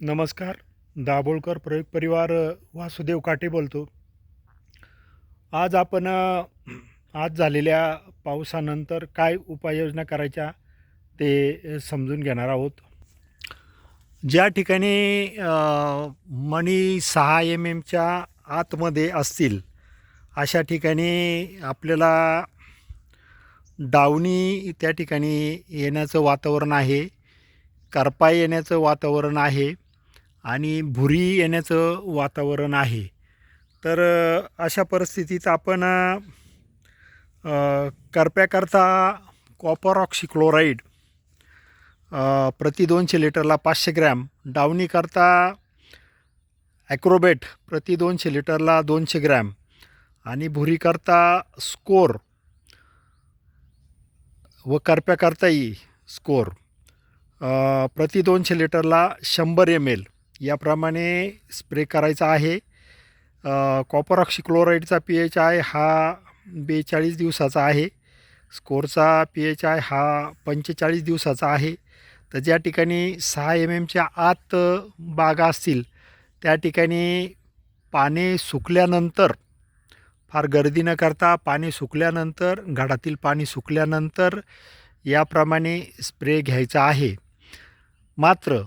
नमस्कार दाभोळकर प्रयोग परिवार वासुदेव काटे बोलतो. आज आपण आज झालेल्या पावसानंतर काय उपाययोजना करायच्या ते समजून घेणार आहोत. ज्या ठिकाणी मणी सहा एम एमच्या आतमध्ये असतील अशा ठिकाणी आपल्याला डावणी त्या ठिकाणी येण्याचं वातावरण आहे करपा येण्याचं वातावरण आहे. आणि भुरी येण्याचं वातावरण आहे. तर अशा परिस्थितीत आपण करप्याकरता कॉपर ऑक्सिक्लोराईड प्रति दोनशे लिटरला पाचशे ग्रॅम डावणीकरता ॲक्रोबेट प्रति दोनशे लिटरला दोनशे ग्रॅम आणि भुरीकरता स्कोर व करप्याकरताही स्कोर प्रति दोनशे लिटरला शंभर एम एल याप्रमाणे स्प्रे करायचा आहे. कॉपर ऑक्सिक्लोराईडचा पी एच आय हा बेचाळीस दिवसाचा आहे. स्कोरचा पी एच आय हा पंचेचाळीस दिवसाचा आहे. तर ज्या ठिकाणी सहा एम एमच्या आत बागा असतील त्या ठिकाणी पाने सुकल्यानंतर फार गर्दी न करता पाणी सुकल्यानंतर घडातील पाणी सुकल्यानंतर याप्रमाणे स्प्रे घ्यायचा आहे. मात्र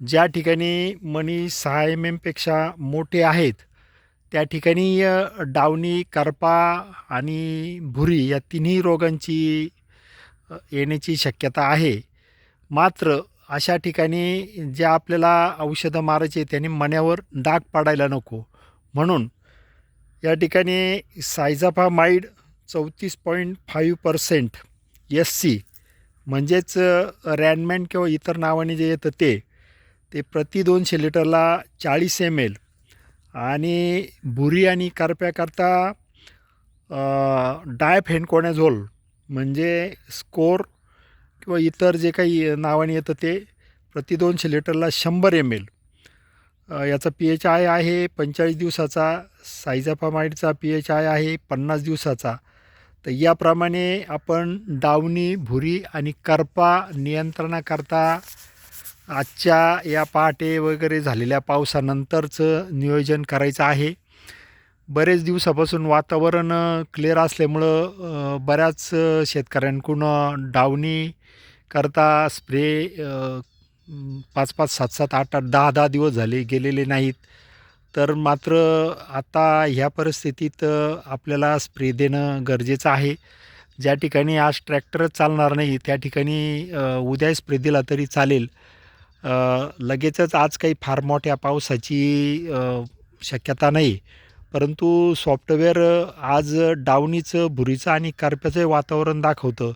ज्या ठिकाणी मणी सहा एम एमपेक्षा मोठे आहेत त्या ठिकाणी डावणी करपा आणि भुरी या तिन्ही रोगांची येण्याची शक्यता आहे. मात्र अशा ठिकाणी ज्या आपल्याला औषधं मारायचे त्याने मण्यावर डाग पाडायला नको. म्हणून या ठिकाणी सायझाफामाईड चौतीस point five percent S C म्हणजेच रॅनमॅन किंवा इतर नावाने जे येतं ते ते प्रति दोनशे लिटरला चाळीस एम एल आणि भुरी आणि करप्याकरता डायफेनकोनॅझोल म्हणजे स्कोर किंवा इतर जे काही नावाने येतं ते प्रति दोनशे लिटरला शंभर एम एल याचा पी एच आय आहे पंचेचाळीस दिवसाचा सायझाफामाईडचा पी एच आय आहे पन्नास दिवसाचा. तर याप्रमाणे आपण डावणी भुरी आणि करपा नियंत्रणाकरता आजच्या या पहाटे वगैरे झालेल्या पावसानंतरचं नियोजन करायचं आहे. बरेच दिवसापासून वातावरण क्लिअर असल्यामुळं बऱ्याच शेतकऱ्यांकडून डावणी करता स्प्रे पाच पाच सात सात आठ आठ दहा दहा दिवस झाले गेलेले नाहीत. तर मात्र आता ह्या परिस्थितीत आपल्याला स्प्रे देणं गरजेचं आहे. ज्या ठिकाणी आज ट्रॅक्टरच चालणार नाही त्या ठिकाणी उद्या स्प्रे दिला तरी चालेल. लगेचच आज काही फार मोठ्या पावसाची शक्यता नाही. परंतु सॉफ्टवेअर आज डावणीचं भुरीचं आणि करप्याचं वातावरण दाखवतं.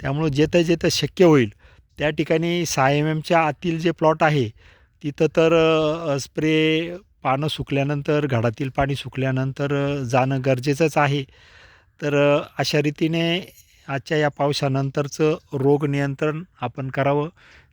त्यामुळं जेथं जेथं शक्य होईल त्या ठिकाणी सहा एम एमच्या आतील जे प्लॉट आहे तिथं तर स्प्रे पानं सुकल्यानंतर घडातील पाणी सुकल्यानंतर जाणं गरजेचंच आहे. तर अशा रीतीने आजच्या या पावसानंतरचं रोग नियंत्रण आपण करावं.